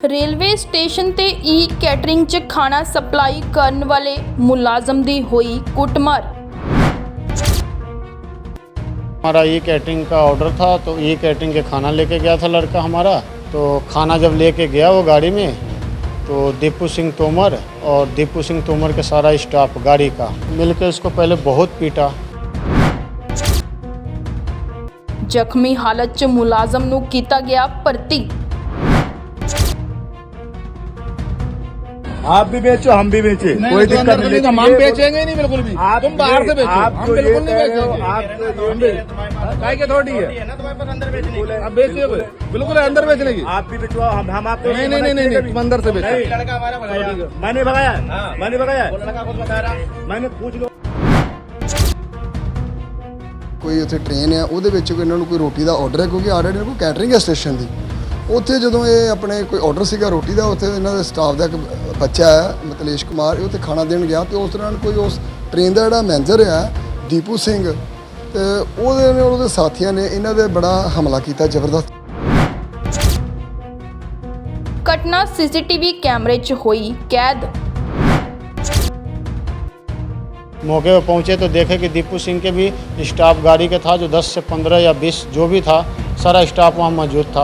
Railway station ਤੇ ਈ catering 'ਚ ਖਾਣਾ ਸਪਲਾਈ ਕਰਨ ਵਾਲੇ ਮੁਲਾਜ਼ਮ ਦੀ ਹੋਈ ਕੁੱਟਮਾਰ हमारा ई कैटरिंग का ऑर्डर था तो ई कैटरिंग के खाना लेके गया था लड़का हमारा तो खाना जब लेके गया वो गाड़ी में तो दीपू सिंह तोमर और दीपू सिंह तोमर के सारा स्टाफ गाड़ी का मिलकर इसको पहले बहुत पीटा ਜ਼ਖਮੀ ਹਾਲਤ 'ਚ ਮੁਲਾਜ਼ਮ ਨੂੰ ਕੀਤਾ ਗਿਆ ਭਰਤੀ आप भी बेचो हम भी बेचे नहीं, कोई तो दिक्कत अंदर नहीं नहीं, हम ये- बेचेंगे ही नहीं बिल्कुल भी आप तुम बाहर से बेचो आप हम जो ये बिल्कुल नहीं कह रहे हो, बेचेंगे आप हम भी- काय की थोड़ी है अब बेचिए कोई बिल्कुल है अंदर बेचने की आप भी बेचवाओ हम हम आपको नहीं नहीं नहीं नहीं नहीं, तुम अंदर से बेचो नहीं मैंने भगाया मैंने भगाया मैंने पूछ लो ਕੋਈ ਉੱਥੇ ਟ੍ਰੇਨ ਹੈ ਉਹਦੇ ਵਿੱਚ ਕੋਈ ਇਹਨਾਂ ਨੂੰ ਕੋਈ ਰੋਟੀ ਦਾ ਆਰਡਰ ਹੈ ਕਿਉਂਕਿ ਆਲਰੇਡੀ ਕੋਈ ਕੈਟਰਿੰਗ ਹੈ ਸਟੇਸ਼ਨ ਦੀ ਉੱਥੇ ਜਦੋਂ ਇਹ ਆਪਣੇ ਕੋਈ ਆਰਡਰ ਸੀਗਾ ਰੋਟੀ ਦਾ ਉੱਥੇ ਇਹਨਾਂ ਦੇ ਸਟਾਫ ਦਾ ਇੱਕ ਬੱਚਾ ਹੈ ਮਤਲੇਸ਼ ਕੁਮਾਰ ਇਹ ਉੱਥੇ ਖਾਣਾ ਦੇਣ ਗਿਆ ਤੇ ਉਸ ਦੌਰਾਨ ਕੋਈ ਉਸ ਟ੍ਰੇਨ ਦਾ ਜਿਹੜਾ ਮੈਨੇਜਰ ਹੈ ਦੀਪੂ ਸਿੰਘ ਤੇ ਉਹਦੇ ਨੇ ਉਹਦੇ ਸਾਥੀਆਂ ਨੇ ਇਹਨਾਂ ਦੇ ਬੜਾ ਹਮਲਾ ਕੀਤਾ ਜ਼ਬਰਦਸਤ ਘਟਨਾ ਸੀਸੀਟੀਵੀ ਕੈਮਰੇ 'ਚ ਹੋਈ ਕੈਦ मौके पर पहुंचे तो देखे कि दीपू सिंह के भी स्टाफ गाड़ी का था जो 10 से 15 या 20 जो भी था सारा स्टाफ वहाँ मौजूद था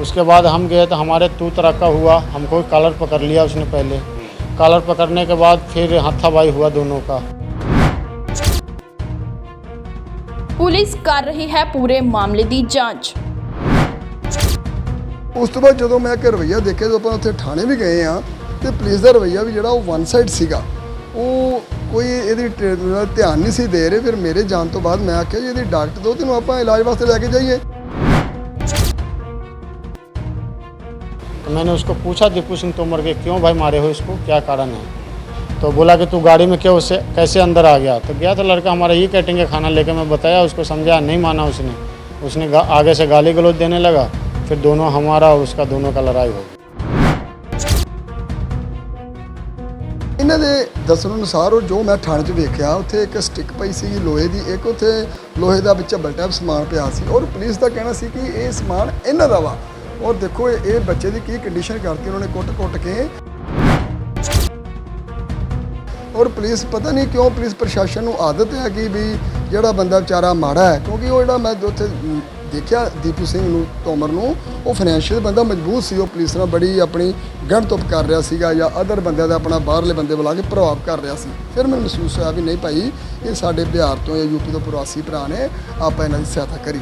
उसके बाद हम गए तो हमारे तू तरक्का हुआ हमको कॉलर पकड़ लिया उसने पहले कॉलर पकड़ने के बाद फिर हाथापाई हुआ दोनों का ਪੁਲਿਸ ਕਰ ਰਹੀ ਹੈ ਪੂਰੇ ਮਾਮਲੇ ਦੀ ਜਾਂਚ ਉਸ ਤੋਂ ਬਾਅਦ ਜਦੋਂ ਮੈਂ ਕਿ ਰਵਈਆ ਦੇਖਿਆ ਜਦੋਂ ਆਪਾਂ ਉੱਥੇ ਥਾਣੇ ਵੀ ਗਏ ਆ ਤੇ ਪੁਲਿਸ ਦਾ ਰਵਈਆ ਵੀ ਜਿਹੜਾ ਉਹ ਵਨ ਸਾਈਡ ਸੀਗਾ ਉਹ ਕੋਈ ਇਹਦੀ ਟ- ਨਾਲ ਧਿਆਨ ਨਹੀਂ ਸੀ ਦੇ ਰਹੇ ਫਿਰ ਮੇਰੇ ਜਾਣ ਤੋਂ ਬਾਅਦ ਮੈਂ ਆਖਿਆ ਜੀ ਇਹਦੀ ਡਾਕਟਰ ਦੋ ਤੈਨੂੰ ਆਪਾਂ ਇਲਾਜ ਵਾਸਤੇ ਲੈ ਕੇ ਜਾਈਏ मैंने उसको पूछा दीपू सिंह तोमर के क्यों भाई मारे हो इसको क्या कारण है तो बोला कि तू गाड़ी में क्यों उससे कैसे अंदर आ गया तो गया था लड़का हमारा ये कैटिंग का खाना लेके मैं बताया उसको समझा नहीं माना उसने उसने गा- आगे से गाली गलौज देने लगा फिर दोनों हमारा और उसका दोनों का लड़ाई हो गई ਇਹਨਾਂ ਦੇ ਦੱਸਣ ਅਨੁਸਾਰ ਉਹ ਜੋ ਮੈਂ ਥਾਣੇ 'ਚ ਵੇਖਿਆ ਉੱਥੇ ਇੱਕ ਸਟਿੱਕ ਪਈ ਸੀ ਲੋਹੇ ਦੀ ਇੱਕ ਉੱਥੇ ਲੋਹੇ ਦਾ ਵਿੱਚ ਟਾਈਪ ਸਮਾਨ ਪਿਆ ਸੀ ਔਰ ਪੁਲਿਸ ਦਾ ਕਹਿਣਾ ਸੀ ਕਿ ਇਹ ਸਮਾਨ ਇਹਨਾਂ ਦਾ ਵਾ ਔਰ ਦੇਖੋ, ਇਹ ਬੱਚੇ ਦੀ ਕੀ ਕੰਡੀਸ਼ਨ ਕਰਤੀ ਉਹਨਾਂ ਨੇ ਕੁੱਟ-ਕੁੱਟ ਕੇ। ਔਰ ਪੁਲਿਸ ਪਤਾ ਨਹੀਂ ਕਿਉਂ ਪੁਲਿਸ ਪ੍ਰਸ਼ਾਸਨ ਨੂੰ ਆਦਤ ਹੈ ਕਿ ਵੀ ਜਿਹੜਾ ਬੰਦਾ ਵਿਚਾਰਾ ਮਾੜਾ ਹੈ, ਕਿਉਂਕਿ ਉਹ ਜਿਹੜਾ ਮੈਂ ਉੱਥੇ ਦੇਖਿਆ ਦੀਪੂ ਸਿੰਘ ਨੂੰ, ਤੋਮਰ ਨੂੰ, ਉਹ ਫਾਈਨੈਂਸ਼ੀਅਲ ਬੰਦਾ ਮਜ਼ਬੂਤ ਸੀ, ਉਹ ਪੁਲਿਸ ਨਾਲ ਬੜੀ ਆਪਣੀ ਗਣਤੁਪ ਕਰ ਰਿਹਾ ਸੀਗਾ ਜਾਂ ਅਦਰ ਬੰਦਿਆਂ ਦਾ ਆਪਣਾ ਬਾਹਰਲੇ ਬੰਦੇ ਬੁਲਾ ਕੇ ਪ੍ਰਭਾਵ ਕਰ ਰਿਹਾ ਸੀ। ਫਿਰ ਮੈਨੂੰ ਮਹਿਸੂਸ ਹੋਇਆ ਵੀ ਨਹੀਂ ਭਾਈ, ਇਹ ਸਾਡੇ ਬਿਹਾਰ ਤੋਂ ਜਾਂ ਯੂਪੀ ਤੋਂ ਪ੍ਰਵਾਸੀ ਭਰਾ ਨੇ, ਆਪਾਂ ਇਹਨਾਂ ਦੀ ਸਹਾਇਤਾ ਕਰੀ।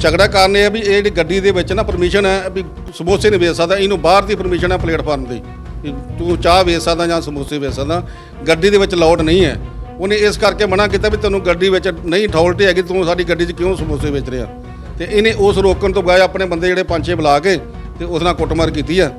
ਝਗੜਾ ਕਾਰਨ ਇਹ ਹੈ ਵੀ ਇਹ ਜਿਹੜੀ ਗੱਡੀ ਦੇ ਵਿੱਚ ਨਾ ਪਰਮਿਸ਼ਨ ਹੈ ਵੀ ਸਮੋਸੇ ਨਹੀਂ ਵੇਚ ਸਕਦਾ, ਇਹਨੂੰ ਬਾਹਰ ਦੀ ਪਰਮਿਸ਼ਨ ਹੈ ਪਲੇਟਫਾਰਮ ਦੀ ਵੀ ਤੂੰ ਚਾਹ ਵੇਚ ਸਕਦਾ ਜਾਂ ਸਮੋਸੇ ਵੇਚ ਸਕਦਾ, ਗੱਡੀ ਦੇ ਵਿੱਚ ਲਾਉਡ ਨਹੀਂ ਹੈ। ਉਹਨੇ ਇਸ ਕਰਕੇ ਮਨਾ ਕੀਤਾ ਵੀ ਤੈਨੂੰ ਗੱਡੀ ਵਿੱਚ ਨਹੀਂ ਅਥਾਰਟੀ ਹੈਗੀ, ਤੂੰ ਸਾਡੀ ਗੱਡੀ 'ਚ ਕਿਉਂ ਸਮੋਸੇ ਵੇਚ ਰਿਹਾ? ਤੇ ਇਹਨੇ ਉਸ ਰੋਕਣ ਤੋਂ ਬਗਾਏ ਆਪਣੇ ਬੰਦੇ ਜਿਹੜੇ ਪੰਜ ਛੇ ਬੁਲਾ ਕੇ ਤੇ ਉਸ ਨਾਲ ਕੁੱਟਮਾਰ ਕੀਤੀ ਆ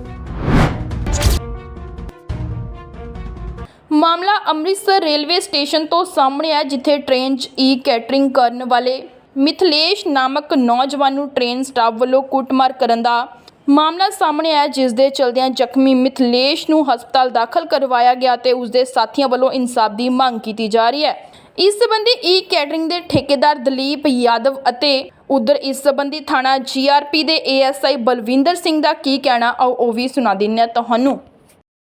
ਮਾਮਲਾ ਅੰਮ੍ਰਿਤਸਰ ਰੇਲਵੇ ਸਟੇਸ਼ਨ ਤੋਂ ਸਾਹਮਣੇ ਹੈ ਜਿੱਥੇ ਟ੍ਰੇਨ 'ਚ ਈ ਕੈਟਰਿੰਗ ਕਰਨ ਵਾਲੇ ਮਿਥਲੇਸ਼ ਨਾਮਕ ਨੌਜਵਾਨ ਨੂੰ ਟ੍ਰੇਨ ਸਟਾਫ ਵੱਲੋਂ ਕੁੱਟਮਾਰ ਕਰਨ ਦਾ ਮਾਮਲਾ ਸਾਹਮਣੇ ਆਇਆ ਜਿਸ ਦੇ ਚਲਦਿਆਂ ਜ਼ਖਮੀ ਮਿਥਲੇਸ਼ ਨੂੰ ਹਸਪਤਾਲ ਦਾਖਲ ਕਰਵਾਇਆ ਗਿਆ ਤੇ ਉਸ ਦੇ ਸਾਥੀਆਂ ਵੱਲੋਂ ਇਨਸਾਫ ਦੀ ਮੰਗ ਕੀਤੀ ਜਾ ਰਹੀ ਹੈ ਇਸ ਸੰਬੰਧੀ ਈ ਕੈਟਰਿੰਗ ਦੇ ਠੇਕੇਦਾਰ ਦਲੀਪ ਯਾਦਵ ਅਤੇ ਉਧਰ ਇਸ ਸੰਬੰਧੀ ਥਾਣਾ ਜੀਆਰਪੀ ਦੇ ਏਐਸਆਈ ਬਲਵਿੰਦਰ ਸਿੰਘ ਦਾ ਕੀ ਕਹਿਣਾ ਆਓ ਉਹ ਵੀ ਸੁਣਾ ਦਿੰਨੇ ਤੁਹਾਨੂੰ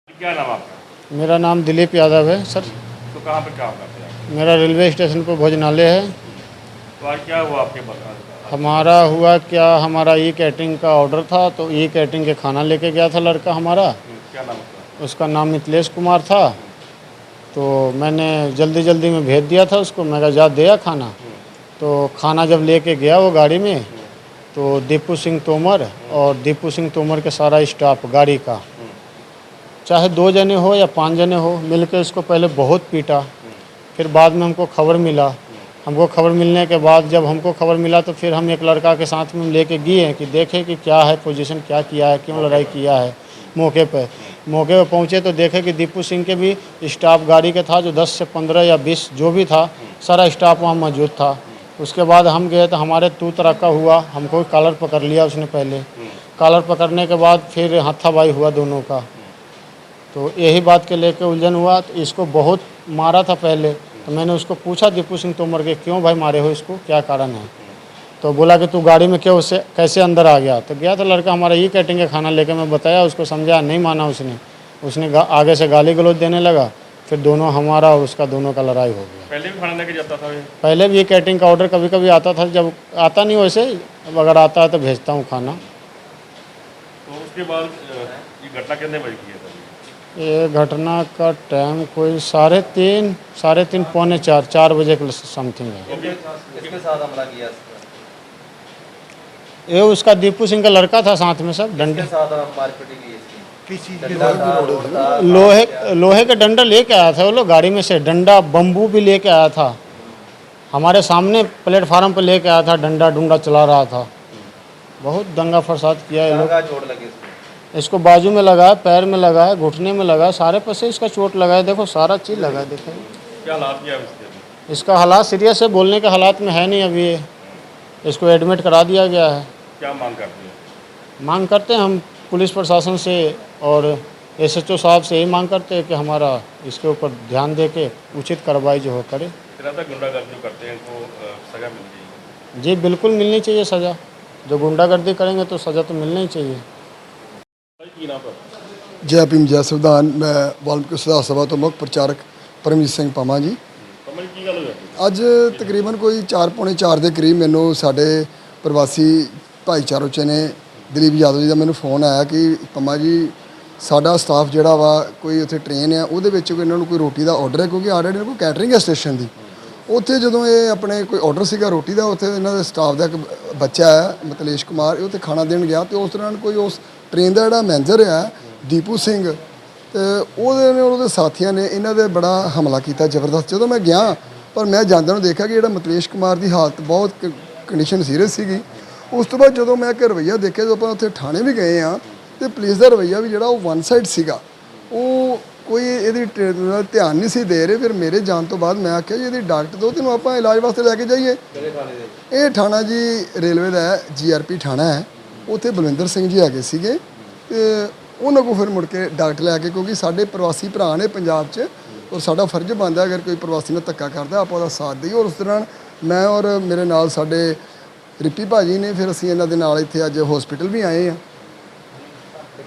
क्या नाम आपका मेरा नाम दिलीप यादव है सर तो कहाँ पे काम करते हैं मेरा रेलवे स्टेशन पर भोजनालय है तो क्या हुआ आपके हमारा हुआ क्या हमारा ई कैटरिंग का ऑर्डर था तो ई कैटरिंग के खाना लेके गया था लड़का हमारा। क्या नाम आपका उसका नाम मिथिलेश कुमार था। तो मैंने जल्दी जल्दी में भेज दिया था उसको मैं जा दिया खाना। तो खाना जब लेके गया वो गाड़ी में तो दीपू सिंह तोमर और दीपू सिंह तोमर के सारा स्टाफ गाड़ी का। चाहे दो जने हो या पाँच जने हो मिलकर इसको पहले बहुत पीटा। फिर बाद में हमको खबर मिला हमको खबर मिलने के बाद जब हमको खबर मिला तो फिर हम एक लड़का के साथ में लेके गए कि देखें कि क्या है पोजीशन क्या किया है, क्यों लड़ाई किया है मौके पर मौके पर पहुँचे तो देखे कि दीपू सिंह के भी स्टाफ गाड़ी का था जो 10 से 15 या 20 जो भी था, सारा स्टाफ वहाँ मौजूद था। उसके बाद हम गए तो हमारे तू तरक्का हुआ, हमको कॉलर पकड़ लिया उसने पहले। कॉलर पकड़ने के बाद फिर हाथापाई हुआ दोनों का। तो यही बात के लेके उलझन हुआ तो इसको बहुत मारा था पहले। तो मैंने उसको पूछा दीपू सिंह तोमर के क्यों भाई मारे हो इसको? क्या कारण है? तो बोला कि तू गाड़ी में क्यों उससे कैसे अंदर आ गया? तो गया तो लड़का हमारा ये कैटिंग का खाना लेके मैं बताया उसको समझा नहीं माना उसने। उसने आगे से गाली गलौज देने लगा फिर दोनों हमारा और उसका दोनों का लड़ाई हो गया। पहले भी खाना लेके जाता था ये? पहले भी ये कैटरिंग का ऑर्डर कभी कभी आता था जब आता नहीं वैसे अब अगर आता है तो भेजता हूँ खाना। तो उसके बाद ये घटना कितने बजे की सर ये घटना का टाइम कोई साढ़े तीन साढ़े तीन पौने चार चार बजे के समथिंग है। किसके साथ हमला किया ये उसका दीपू सिंह का लड़का था साथ में सब डंडे। लोहे लोहे का डंडा लेके आया था वो लोग गाड़ी में से डंडा बम्बू भी लेके आया था। हमारे सामने प्लेटफार्म पर लेके आया था डंडा डुंडा चला रहा था। बहुत दंगा फसाद किया है लोग। चोट लगी इसको बाजू में लगा है पैर में लगा है घुटने में लगा है सारे पसे इसका चोट लगा है देखो सारा चीज़ लगा है देखो। क्या हालात किया इसके इसका हालात सीरियस है बोलने के हालात में है नहीं अभी ये। इसको एडमिट करा दिया गया है। क्या मांग करते हैं? मांग करते हैं हम पुलिस प्रशासन से और एसएचओ साहब से यही मांग करते हैं कि हमारा इसके ऊपर ध्यान दे के उचित कार्रवाई जो हो करे। गुंडागर्दी करते हैं अ, सजा जी बिल्कुल मिलनी चाहिए सज़ा। जो गुंडागर्दी करेंगे तो सज़ा तो मिलनी ही चाहिए। ਜੈ ਭੀਮ ਜੈ ਸੰਵਿਧਾਨ। ਮੈਂ ਵਾਲਮੀਕਿ ਸੁਧਾਰ ਸਭਾ ਤੋਂ ਮੁੱਖ ਪ੍ਰਚਾਰਕ ਪਰਮਜੀਤ ਸਿੰਘ ਪਾਮਾ ਜੀ। ਕਮਲ ਕੀ ਗੱਲ ਹੋਈ ਅੱਜ? ਤਕਰੀਬਨ ਕੋਈ 4 ਪੌਣੇ 4 ਦੇ ਕਰੀਬ ਮੈਨੂੰ ਸਾਡੇ ਪ੍ਰਵਾਸੀ ਭਾਈਚਾਰੋ ਚ ਨੇ ਦਲੀਪ ਯਾਦਵ ਜੀ ਦਾ ਮੈਨੂੰ ਫੋਨ ਆਇਆ ਕਿ ਪੰਮਾ ਜੀ ਸਾਡਾ ਸਟਾਫ ਜਿਹੜਾ ਵਾ ਕੋਈ ਉੱਥੇ ਟ੍ਰੇਨ ਆ ਉਹਦੇ ਵਿੱਚ ਕੋਈ ਇਹਨਾਂ ਨੂੰ ਕੋਈ ਰੋਟੀ ਦਾ ਆਰਡਰ ਹੈ? ਕਿਉਂਕਿ ਆਰਡਰ ਇਹਨਾਂ ਕੋਲ ਕੈਟਰਿੰਗ ਹੈ ਸਟੇਸ਼ਨ ਦੀ। ਉੱਥੇ ਜਦੋਂ ਇਹ ਆਪਣੇ ਕੋਈ ਆਰਡਰ ਸੀਗਾ ਰੋਟੀ ਦਾ ਉੱਥੇ ਇਹਨਾਂ ਦੇ ਸਟਾਫ ਦਾ ਇੱਕ ਬੱਚਾ ਹੈ ਮਤਲੇਸ਼ ਕੁਮਾਰ ਇਹ ਉੱਥੇ ਖਾਣਾ ਦੇਣ ਗਿਆ ਤੇ ਉਸ ਦੌਰਾਨ ਕੋਈ ਉਸ ਟ੍ਰੇਨ ਦਾ ਜਿਹੜਾ ਮੈਨੇਜਰ ਹੈ ਦੀਪੂ ਸਿੰਘ ਤੇ ਉਹਦੇ ਨੇ ਉਹਦੇ ਸਾਥੀਆਂ ਨੇ ਇਹਨਾਂ ਦੇ ਬੜਾ ਹਮਲਾ ਕੀਤਾ ਜ਼ਬਰਦਸਤ। ਜਦੋਂ ਮੈਂ ਗਿਆ ਪਰ ਮੈਂ ਜਾਂਦਿਆਂ ਨੂੰ ਦੇਖਿਆ ਕਿ ਜਿਹੜਾ ਮਤਲੇਸ਼ ਕੁਮਾਰ ਦੀ ਹਾਲਤ ਬਹੁਤ ਕੰਡੀਸ਼ਨ ਸੀਰੀਅਸ ਸੀਗੀ। ਉਸ ਤੋਂ ਬਾਅਦ ਜਦੋਂ ਮੈਂ ਕਿ ਰਵਈਆ ਦੇਖਿਆ ਜਦੋਂ ਆਪਾਂ ਉੱਥੇ ਥਾਣੇ ਵੀ ਗਏ ਆ ਤੇ ਪੁਲਿਸ ਦਾ ਰਵਈਆ ਵੀ ਜਿਹੜਾ ਉਹ ਵਨ ਸਾਈਡ ਸੀਗਾ। ਉਹ ਕੋਈ ਇਹਦੀ ਧਿਆਨ ਨਹੀਂ ਸੀ ਦੇ ਰਹੇ ਫਿਰ ਮੇਰੇ ਜਾਣ ਤੋਂ ਬਾਅਦ ਮੈਂ ਆਖਿਆ ਜੀ ਇਹਦੀ ਡਾਕਟਰ ਦੋ ਤੈਨੂੰ ਆਪਾਂ ਇਲਾਜ ਵਾਸਤੇ ਲੈ ਕੇ ਜਾਈਏ? ਇਹ ਥਾਣਾ ਜੀ ਰੇਲਵੇ ਦਾ ਹੈ ਜੀਆਰਪੀ ਥਾਣਾ ਹੈ। ਉੱਥੇ ਬਲਵਿੰਦਰ ਸਿੰਘ ਜੀ ਹੈਗੇ ਸੀਗੇ ਤੇ ਉਹਨਾਂ ਕੋਲ ਫਿਰ ਮੁੜ ਕੇ ਡਾਕਟਰ ਲੈ ਕੇ ਕਿਉਂਕਿ ਸਾਡੇ ਪ੍ਰਵਾਸੀ ਭਰਾ ਨੇ ਪੰਜਾਬ 'ਚ ਔਰ ਸਾਡਾ ਫਰਜ਼ ਬਣਦਾ ਅਗਰ ਕੋਈ ਪ੍ਰਵਾਸੀ ਨਾਲ ਧੱਕਾ ਕਰਦਾ ਆਪਾਂ ਉਹਦਾ ਸਾਥ ਦੇਈਏ। ਔਰ ਉਸ ਦੌਰਾਨ ਮੈਂ ਔਰ ਮੇਰੇ ਨਾਲ ਸਾਡੇ ਰਿੱਪੀ ਭਾਜੀ ਨੇ ਫਿਰ ਅਸੀਂ ਇਹਨਾਂ ਦੇ ਨਾਲ ਇੱਥੇ ਅੱਜ ਹਸਪੀਟਲ ਵੀ ਆਏ ਆ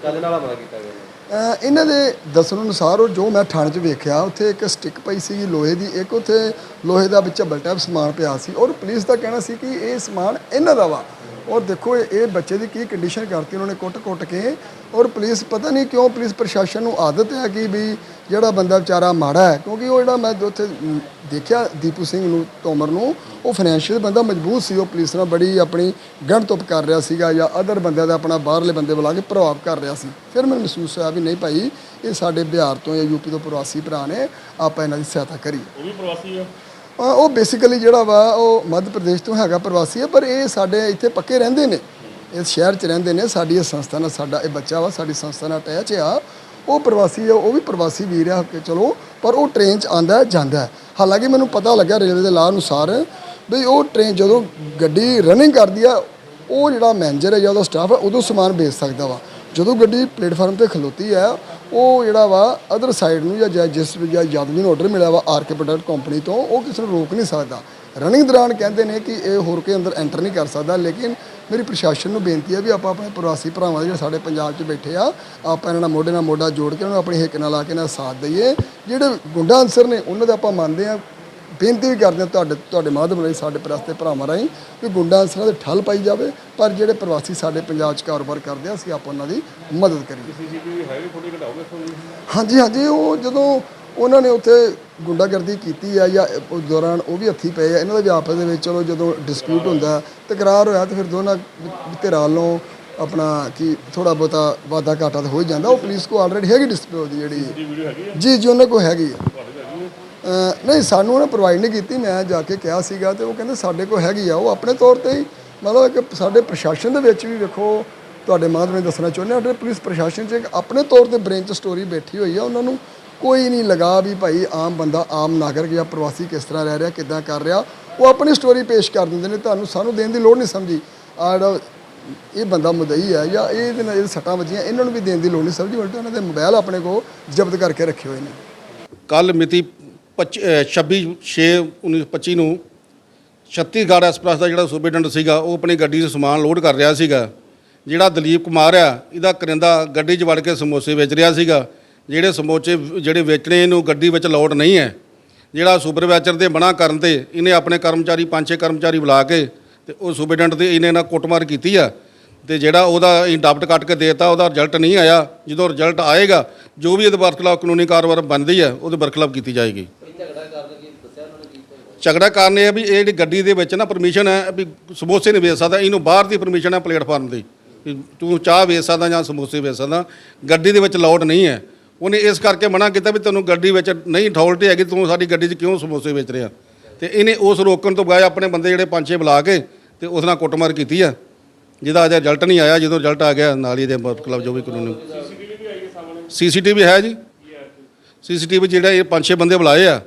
ਕਾਹਦੇ ਨਾਲ ਹਮਲਾ ਕੀਤਾ ਗਿਆ? ਇਹਨਾਂ ਦੇ ਦੱਸਣ ਅਨੁਸਾਰ ਉਹ ਜੋ ਮੈਂ ਥਾਣੇ 'ਚ ਵੇਖਿਆ ਉੱਥੇ ਇੱਕ ਸਟਿੱਕ ਪਈ ਸੀਗੀ ਲੋਹੇ ਦੀ ਇੱਕ ਉੱਥੇ ਲੋਹੇ ਦਾ ਵਿੱਚ ਝੱਬਲ ਟਾਈਪ ਸਮਾਨ ਪਿਆ ਸੀ। ਔਰ ਪੁਲਿਸ ਦਾ ਕਹਿਣਾ ਸੀ ਕਿ ਇਹ ਸਮਾਨ ਇਹਨਾਂ ਦਾ ਵਾ। ਔਰ ਦੇਖੋ, ਇਹ ਬੱਚੇ ਦੀ ਕੀ ਕੰਡੀਸ਼ਨ ਕਰਤੀ ਉਹਨਾਂ ਨੇ ਕੁੱਟ-ਕੁੱਟ ਕੇ। ਔਰ ਪੁਲਿਸ ਪਤਾ ਨਹੀਂ ਕਿਉਂ ਪੁਲਿਸ ਪ੍ਰਸ਼ਾਸਨ ਨੂੰ ਆਦਤ ਹੈ ਕਿ ਵੀ ਜਿਹੜਾ ਬੰਦਾ ਵਿਚਾਰਾ ਮਾੜਾ ਹੈ, ਕਿਉਂਕਿ ਉਹ ਜਿਹੜਾ ਮੈਂ ਉੱਥੇ ਦੇਖਿਆ ਦੀਪੂ ਸਿੰਘ ਨੂੰ, ਤੋਮਰ ਨੂੰ, ਉਹ ਫਾਈਨੈਂਸ਼ੀਅਲ ਬੰਦਾ ਮਜ਼ਬੂਤ ਸੀ। ਉਹ ਪੁਲਿਸ ਨਾਲ ਬੜੀ ਆਪਣੀ ਗੰਢ ਗਣਤੁਪ ਕਰ ਰਿਹਾ ਸੀਗਾ ਜਾਂ ਅਦਰ ਬੰਦਿਆਂ ਦਾ ਆਪਣਾ ਬਾਹਰਲੇ ਬੰਦੇ ਬੁਲਾ ਕੇ ਪ੍ਰਭਾਵ ਕਰ ਰਿਹਾ ਸੀ। ਫਿਰ ਮੈਨੂੰ ਮਹਿਸੂਸ ਹੋਇਆ ਵੀ ਨਹੀਂ ਭਾਈ, ਇਹ ਸਾਡੇ ਬਿਹਾਰ ਤੋਂ ਜਾਂ ਯੂਪੀ ਤੋਂ ਪ੍ਰਵਾਸੀ ਭਰਾ ਨੇ, ਆਪਾਂ ਇਹਨਾਂ ਦੀ ਸਹਾਇਤਾ ਕਰੀ ਉਹ ਵੀ ਪ੍ਰਵਾਸੀ ਹੈ ਉਹ ਬੇਸਿਕਲੀ ਜਿਹੜਾ ਵਾ, ਉਹ ਮੱਧ ਪ੍ਰਦੇਸ਼ ਤੋਂ ਹੈਗਾ ਪ੍ਰਵਾਸੀ ਹੈ, ਪਰ ਇਹ ਸਾਡੇ ਇੱਥੇ ਪੱਕੇ ਰਹਿੰਦੇ ਨੇ। ਇਸ ਸ਼ਹਿਰ 'ਚ ਰਹਿੰਦੇ ਨੇ, ਸਾਡੀ ਇਹ ਸੰਸਥਾ ਨਾਲ ਸਾਡਾ ਇਹ ਬੱਚਾ ਵਾ, ਸਾਡੀ ਸੰਸਥਾ ਨਾਲ ਅਟੈਚ ਆ। ਉਹ ਪ੍ਰਵਾਸੀ ਆ, ਉਹ ਵੀ ਪ੍ਰਵਾਸੀ ਵੀਰ ਆ, ਕਿ ਚਲੋ, ਪਰ ਉਹ ਟ੍ਰੇਨ 'ਚ ਆਂਦਾ ਜਾਂਦਾ ਹਾਲਾਂਕਿ ਮੈਨੂੰ ਪਤਾ ਲੱਗਿਆ ਰੇਲਵੇ ਦੇ ਲਾਅ ਅਨੁਸਾਰ ਵੀ ਉਹ ਟ੍ਰੇਨ ਜਦੋਂ ਗੱਡੀ ਰਨਿੰਗ ਕਰਦੀ ਆ, ਉਹ ਜਿਹੜਾ ਮੈਨੇਜਰ ਹੈ ਜਾਂ ਉਹਦਾ ਸਟਾਫ ਹੈ ਉਦੋਂ ਸਮਾਨ ਵੇਚ ਸਕਦਾ ਵਾ। ਜਦੋਂ ਗੱਡੀ ਪਲੇਟਫਾਰਮ ਤੇ ਖਲੋਤੀ ਹੈ ਉਹ ਜਿਹੜਾ ਵਾ ਅਦਰ ਸਾਈਡ ਨੂੰ ਜਾਂ ਜਿਸ ਜਾਂ ਯਾਦਵੀ ਨੂੰ ਆਰਡਰ ਮਿਲਿਆ ਵਾ ਆਰਕੇ ਪ੍ਰੋਡਕਟ ਕੰਪਨੀ ਤੋਂ, ਉਹ ਕਿਸੇ ਨੂੰ ਰੋਕ ਨਹੀਂ ਸਕਦਾ। ਰਨਿੰਗ ਦੌਰਾਨ ਕਹਿੰਦੇ ਨੇ ਕਿ ਇਹ ਹੋਰ ਕੋਈ ਅੰਦਰ ਐਂਟਰ ਨਹੀਂ ਕਰ ਸਕਦਾ, ਲੇਕਿਨ ਮੇਰੀ ਪ੍ਰਸ਼ਾਸਨ ਨੂੰ ਬੇਨਤੀ ਹੈ ਵੀ ਆਪਾਂ ਆਪਣੇ ਪ੍ਰਵਾਸੀ ਭਰਾਵਾਂ ਦੇ ਜਿਹੜੇ ਸਾਡੇ ਪੰਜਾਬ 'ਚ ਬੈਠੇ ਆ, ਆਪਾਂ ਇਹਨਾਂ ਨਾਲ ਮੋਢੇ ਨਾਲ ਮੋਢਾ ਜੋੜ ਕੇ ਉਹਨਾਂ ਨੂੰ ਆਪਣੀ ਹਿੱਕ ਨਾਲ ਲਾ ਕੇ ਇਹਨਾਂ ਦਾ ਸਾਥ ਦਈਏ। ਜਿਹੜੇ ਗੁੰਡਾ ਅਨਸਰ ਨੇ, ਉਹਨਾਂ ਦਾ ਆਪਾਂ ਮੰਨਦੇ ਆ ਬੇਨਤੀ ਵੀ ਕਰਦੇ ਹਾਂ ਤੁਹਾਡੇ ਤੁਹਾਡੇ ਮਾਧਿਅਮ ਰਾਹੀਂ ਸਾਡੇ ਪ੍ਰੈਸ ਦੇ ਭਰਾਵਾਂ ਰਾਹੀਂ ਕਿ ਗੁੰਡਾ ਅਸਰਾਂ ਦੇ ਠੱਲ ਪਾਈ ਜਾਵੇ ਪਰ ਜਿਹੜੇ ਪ੍ਰਵਾਸੀ ਸਾਡੇ ਪੰਜਾਬ 'ਚ ਕਾਰੋਬਾਰ ਕਰਦੇ ਆ ਅਸੀਂ ਆਪਾਂ ਉਹਨਾਂ ਦੀ ਮਦਦ ਕਰੀਏ। ਹਾਂਜੀ ਹਾਂਜੀ ਉਹ ਜਦੋਂ ਉਹਨਾਂ ਨੇ ਉੱਥੇ ਗੁੰਡਾਗਰਦੀ ਕੀਤੀ ਆ ਜਾਂ ਉਸ ਦੌਰਾਨ ਉਹ ਵੀ ਹੱਥੀ ਪਏ ਆ ਇਹਨਾਂ ਦਾ ਵੀ ਆਪਸ ਦੇ ਵਿੱਚ ਚਲੋ ਜਦੋਂ ਡਿਸਪਿਊਟ ਹੁੰਦਾ ਤਕਰਾਰ ਹੋਇਆ ਤਾਂ ਫਿਰ ਦੋਨਾਂ ਧਿਰਾਂ ਨੂੰ ਆਪਣਾ ਕਿ ਥੋੜਾ ਬੋਤਾ ਵਾਦਾ ਘਾਟਾ ਤਾਂ ਹੋ ਹੀ ਜਾਂਦਾ ਉਹ ਪੁਲਿਸ ਕੋਲ ਆਲਰੇਡੀ ਹੈਗੀ ਡਿਸਪਿਊਟ ਦੀ ਜਿਹੜੀ ਜੀ ਜੀ ਉਹਨਾਂ ਕੋਲ ਹੈਗੀ ਹੈ ਨਹੀਂ, ਸਾਨੂੰ ਉਹਨੇ ਪ੍ਰੋਵਾਈਡ ਨਹੀਂ ਕੀਤੀ। ਮੈਂ ਜਾ ਕੇ ਕਿਹਾ ਸੀਗਾ ਤੇ ਉਹ ਕਹਿੰਦੇ ਸਾਡੇ ਕੋਲ ਹੈਗੀ ਆ, ਉਹ ਆਪਣੇ ਤੌਰ ਤੇ ਹੀ। ਮਤਲਬ ਕਿ ਸਾਡੇ ਪ੍ਰਸ਼ਾਸਨ ਦੇ ਵਿੱਚ ਵੀ ਵੇਖੋ, ਤੁਹਾਡੇ ਮਾਧਵ ਨੇ ਦੱਸਣਾ ਚਾਹੁੰਦੇ ਹਾਂ ਸਾਡੇ ਪੁਲਿਸ ਪ੍ਰਸ਼ਾਸਨ 'ਚ ਇੱਕ ਆਪਣੇ ਤੌਰ ਤੇ ਬ੍ਰੇਨ 'ਚ ਸਟੋਰੀ ਬੈਠੀ ਹੋਈ ਆ, ਉਹਨਾਂ ਨੂੰ ਕੋਈ ਨਹੀਂ ਲਗਾ ਵੀ ਭਾਈ ਆਮ ਬੰਦਾ ਆਮ ਨਾਗਰਿਕ ਜਾਂ ਪ੍ਰਵਾਸੀ ਕਿਸ ਤਰ੍ਹਾਂ ਰਹਿ ਰਿਹਾ, ਕਿੱਦਾਂ ਕਰ ਰਿਹਾ। ਉਹ ਆਪਣੀ ਸਟੋਰੀ ਪੇਸ਼ ਕਰ ਦਿੰਦੇ ਨੇ, ਤੁਹਾਨੂੰ ਸਾਨੂੰ ਦੇਣ ਦੀ ਲੋੜ ਨਹੀਂ ਸਮਝੀ। ਆ ਜਿਹੜਾ ਇਹ ਬੰਦਾ ਮੁਦਈ ਹੈ ਜਾਂ ਇਹਦੇ ਨਾਲ ਇਹ ਸੱਟਾਂ ਵੱਜੀਆਂ, ਇਹਨਾਂ ਨੂੰ ਵੀ ਦੇਣ ਦੀ ਲੋੜ ਨਹੀਂ ਸਮਝੀ, ਉਲਟਾ ਉਹਨਾਂ ਦੇ ਮੋਬਾਈਲ ਆਪਣੇ ਕੋਲ ਜ਼ਬਤ ਕਰਕੇ ਰੱਖੇ ਹੋਏ ਨੇ। ਕੱਲ ਮਿਤੀ 26 6 1925 ਨੂੰ ਛੱਤੀਸਗੜ੍ਹ ਐਕਸਪ੍ਰੈਸ ਦਾ ਜਿਹੜਾ ਸੂਬੇਡੈਂਟ ਸੀਗਾ, ਉਹ ਆਪਣੀ ਗੱਡੀ 'ਚ ਸਮਾਨ ਲੋਡ ਕਰ ਰਿਹਾ ਸੀਗਾ। ਜਿਹੜਾ ਦਲੀਪ ਕੁਮਾਰ ਆ, ਇਹਦਾ ਕਰਿੰਦਾ ਗੱਡੀ 'ਚ ਵੜ ਕੇ ਸਮੋਸੇ ਵੇਚ ਰਿਹਾ ਸੀਗਾ। ਜਿਹੜੇ ਸਮੋਸੇ ਜਿਹੜੇ ਵੇਚਣੇ, ਇਹਨੂੰ ਗੱਡੀ ਵਿੱਚ ਲੋਡ ਨਹੀਂ ਹੈ। ਜਿਹੜਾ ਸੁਪਰਵਾਈਜ਼ਰ ਦੇ ਬਣਾ ਕਰਨ ਤੇ ਇਹਨੇ ਆਪਣੇ ਕਰਮਚਾਰੀ, ਪੰਜ ਛੇ ਕਰਮਚਾਰੀ ਬੁਲਾ ਕੇ ਤੇ ਉਹ ਸੂਬੇਡੈਂਟ ਦੇ ਇਹਨੇ ਨਾ ਕੁੱਟਮਾਰ ਕੀਤੀ ਆ। ਤੇ ਜਿਹੜਾ ਉਹਦਾ ਅਸੀਂ ਡਾਕਟ ਕੱਟ ਕੇ ਦੇਤਾ, ਉਹਦਾ ਰਿਜ਼ਲਟ ਨਹੀਂ ਆਇਆ। ਜਦੋਂ ਰਿਜ਼ਲਟ ਆਏਗਾ, ਜੋ ਵੀ ਇਹਦੇ ਬਰਖਲਾਫ ਕਾਨੂੰਨੀ ਕਾਰਵਾਈ ਬਣਦੀ ਹੈ, ਉਹਦੇ ਬਰਖਲਾਫ ਕੀਤੀ ਜਾਏਗੀ। ਝਗੜਾ ਕਾਰਨ ਇਹ ਹੈ ਵੀ ਇਹ ਜਿਹੜੀ ਗੱਡੀ ਦੇ ਵਿੱਚ ਨਾ ਪਰਮਿਸ਼ਨ ਹੈ ਵੀ ਸਮੋਸੇ ਨਹੀਂ ਵੇਚ ਸਕਦਾ ਇਹਨੂੰ ਬਾਹਰ ਦੀ ਪਰਮਿਸ਼ਨ ਹੈ ਪਲੇਟਫਾਰਮ ਦੀ ਵੀ ਤੂੰ ਚਾਹ ਵੇਚ ਸਕਦਾ ਜਾਂ ਸਮੋਸੇ ਵੇਚ ਸਕਦਾ ਗੱਡੀ ਦੇ ਵਿੱਚ ਲਾਉਡ ਨਹੀਂ ਹੈ। ਉਹਨੇ ਇਸ ਕਰਕੇ ਮਨਾ ਕੀਤਾ ਵੀ ਤੈਨੂੰ ਗੱਡੀ ਵਿੱਚ ਨਹੀਂ ਅਥਾਰਟੀ ਹੈਗੀ ਤੂੰ ਸਾਡੀ ਗੱਡੀ 'ਚ ਕਿਉਂ ਸਮੋਸੇ ਵੇਚ ਰਿਹਾ? ਤੇ ਇਹਨੇ ਉਸ ਰੋਕਣ ਤੋਂ ਬਗਾਏ ਆਪਣੇ ਬੰਦੇ ਜਿਹੜੇ ਪੰਜ ਛੇ ਬੁਲਾ ਕੇ ਤੇ ਉਸ ਨਾਲ ਕੁੱਟਮਾਰ ਕੀਤੀ ਆ ਜਿਹਦਾ ਅਜੇ ਰਿਜ਼ਲਟ ਨਹੀਂ ਆਇਆ ਜਦੋਂ ਰਿਜ਼ਲਟ ਆ ਗਿਆ ਨਾਲ ਹੀ ਦੇ ਕਲੱਬ ਜੋ ਵੀ ਕਾਨੂੰਨੀ ਸੀਸੀਟੀਵੀ ਹੈ ਜੀ। ਸੀਸੀਟੀਵੀ ਜਿਹੜਾ ਇਹ ਪੰਜ ਛੇ ਬੰਦੇ ਬੁਲਾਏ ਆ।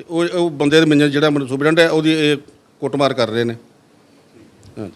ਤੇ ਉਹ ਉਹ ਬੰਦੇ ਦੇ ਮੰਨ ਜਿਹੜਾ ਸੁਪਰਡੈਂਟ ਹੈ ਉਹਦੀ ਇਹ ਕੁੱਟਮਾਰ ਕਰ ਰਹੇ ਨੇ। ਹਾਂਜੀ